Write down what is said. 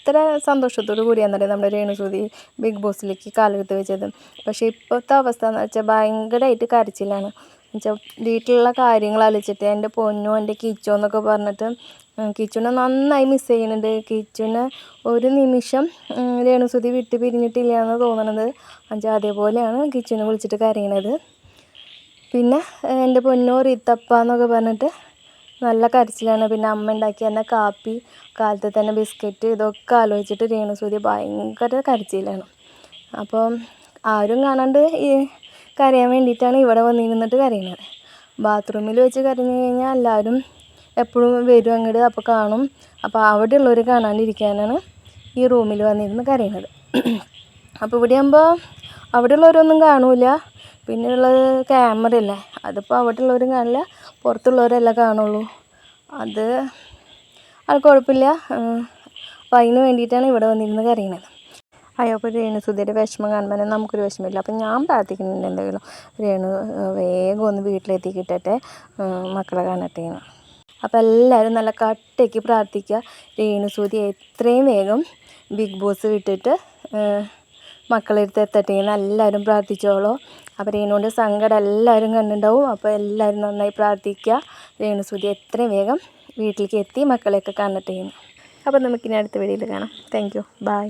എത്ര സന്തോഷത്തോടു കൂടിയാണെന്നറിയാം നമ്മുടെ രേണുസുതി ബിഗ് ബോസിലേക്ക് കാലെടുത്ത് വെച്ചത്. പക്ഷേ ഇപ്പോഴത്തെ അവസ്ഥ എന്ന് വെച്ചാൽ ഭയങ്കരമായിട്ട് കരച്ചിലാണ്. എന്നുവെച്ചാൽ വീട്ടിലുള്ള കാര്യങ്ങൾ അലച്ചിട്ട് എന്റെ പൊന്നോ എന്റെ കിച്ചോ എന്നൊക്കെ പറഞ്ഞിട്ട് കിച്ചുനെ നന്നായി മിസ് ചെയ്യുന്നുണ്ട്. കിച്ചുനെ ഒരു നിമിഷം രേണുസുതി വിട്ട് പിരിഞ്ഞിട്ടില്ല എന്ന് തോന്നണത് എന്നുവെച്ചാൽ അതേപോലെയാണ് കിച്ചുനെ വിളിച്ചിട്ട് കരയണത്. പിന്നെ എന്റെ പൊന്നോ റീത്തപ്പ എന്നൊക്കെ പറഞ്ഞിട്ട് നല്ല കരച്ചിലാണ്. പിന്നെ അമ്മ ഉണ്ടാക്കി തന്ന കാപ്പി കാലത്ത് തന്നെ ബിസ്ക്കറ്റ് ഇതൊക്കെ ആലോചിച്ചിട്ട് രേണുസൂര്യ ഭയങ്കര കരച്ചിലാണ്. അപ്പം ആരും കാണാണ്ട് ഈ കരയാൻ വേണ്ടിയിട്ടാണ് ഇവിടെ വന്നിരുന്നിട്ട് കരയുന്നത് ബാത്റൂമിൽ വെച്ച് കരഞ്ഞു കഴിഞ്ഞാൽ എല്ലാവരും എപ്പോഴും വരും അങ്ങോട്ട് അപ്പോൾ കാണും. അപ്പോൾ അവിടെ ഉള്ളവർ കാണാണ്ടിരിക്കാനാണ് ഈ റൂമിൽ വന്നിരുന്ന് കരയുന്നത് അപ്പോൾ ഇവിടെ ആകുമ്പോൾ അവിടെ ഉള്ളവരൊന്നും കാണൂല. പിന്നെ ഉള്ളത് ക്യാമറ അല്ലേ അതിപ്പോൾ അവിടെ ഉള്ളവരും കാണില്ല പുറത്തുള്ളവരല്ല കാണുള്ളൂ. അത് അത് കുഴപ്പമില്ല. അപ്പം അതിന് വേണ്ടിയിട്ടാണ് ഇവിടെ വന്നിരുന്ന് കരയണത്. അയ്യോ അപ്പോൾ രേണുസുധിയുടെ വിഷമം കാണുമ്പോൾ നമുക്കൊരു വിഷമമില്ല. അപ്പം ഞാൻ പ്രാർത്ഥിക്കുന്നുണ്ട് എന്തെങ്കിലും രേണു വേഗം ഒന്ന് വീട്ടിലെത്തി കിട്ടട്ടെ. മക്കളെ കാണട്ടെ എന്ന്. അപ്പോൾ എല്ലാവരും നല്ല കട്ടയ്ക്ക് പ്രാർത്ഥിക്കുക. രേണു സുധി എത്രയും വേഗം ബിഗ് ബോസ് വിട്ടിട്ട് ഏഹ്, മക്കളെ എത്തട്ടെ എന്ന് എല്ലാവരും പ്രാർത്ഥിച്ചോളൂ. അപ്പോൾ രേണുവിന്റെ സങ്കടം എല്ലാവരും കണ്ടിട്ടുണ്ടാവും. അപ്പോൾ എല്ലാവരും നന്നായി പ്രാർത്ഥിക്കുക. രേണു രേണുസൂതി എത്രയും വേഗം വീട്ടിലേക്ക് എത്തി മക്കളെയൊക്കെ കാണട്ടെ അപ്പോൾ നമുക്കിനി അടുത്ത വീഡിയോയിൽ കാണാം. Thank you by